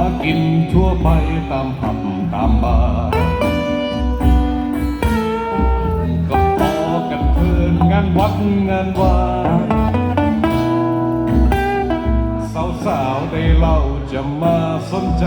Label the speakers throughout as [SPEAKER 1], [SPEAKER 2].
[SPEAKER 1] ากินทั่วไปตามผับตามบาร์ก็พอกันเทินงานวัดงานวาสาวๆได้เล่าจะมาสนใจ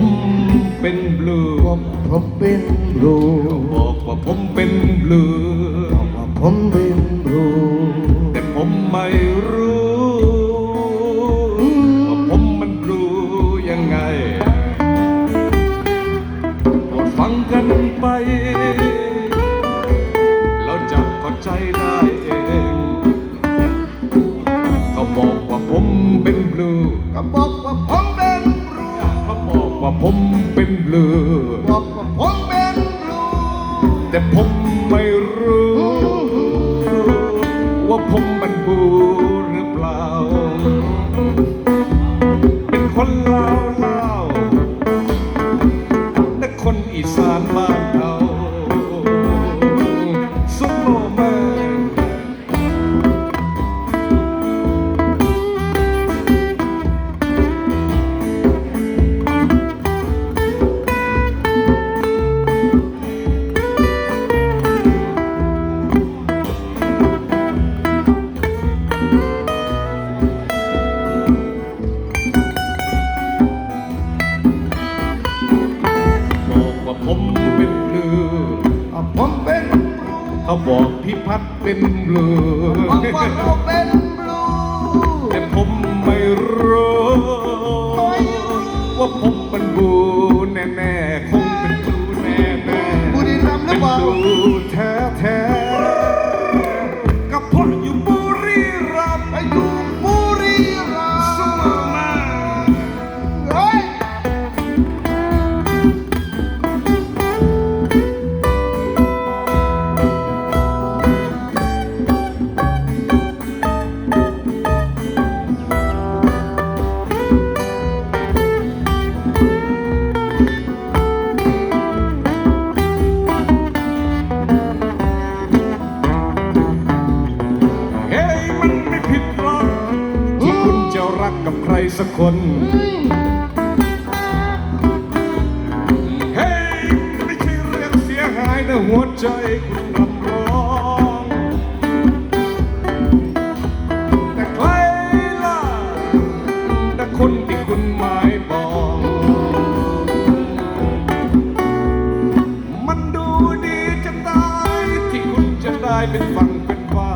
[SPEAKER 1] ผมเป็นบลูผมผมเป็นบลูบอกว่าผมเป็นบลูว่าผมเป็นบลูแต่ผมไม่ ว่าผมเป็นบลู
[SPEAKER 2] บ
[SPEAKER 1] อกว่าผมเป็นบลูแต่ผมไม่ ผมเป็นเรือผมเป็นเขา
[SPEAKER 2] บอกพี่พัดเป็น
[SPEAKER 1] เรือบ
[SPEAKER 2] อกว่าผมเป็นบลู
[SPEAKER 1] แต่ผมไม่รู้ว่าผมเป็นบูแน่แน่คงเป็นบู
[SPEAKER 2] แน่
[SPEAKER 1] แน่บู
[SPEAKER 2] ดีรำ
[SPEAKER 1] หรือเปล่า สักคน เฮ้ไม่ใช่เรื่องเสียหายนะหัวใจคุณรับรอง แต่ใครล่ะแต่คนที่คุณหมายปอกมันดูดีจะตายที่คุณจะได้เป็นฝั่งเป็นฟ้า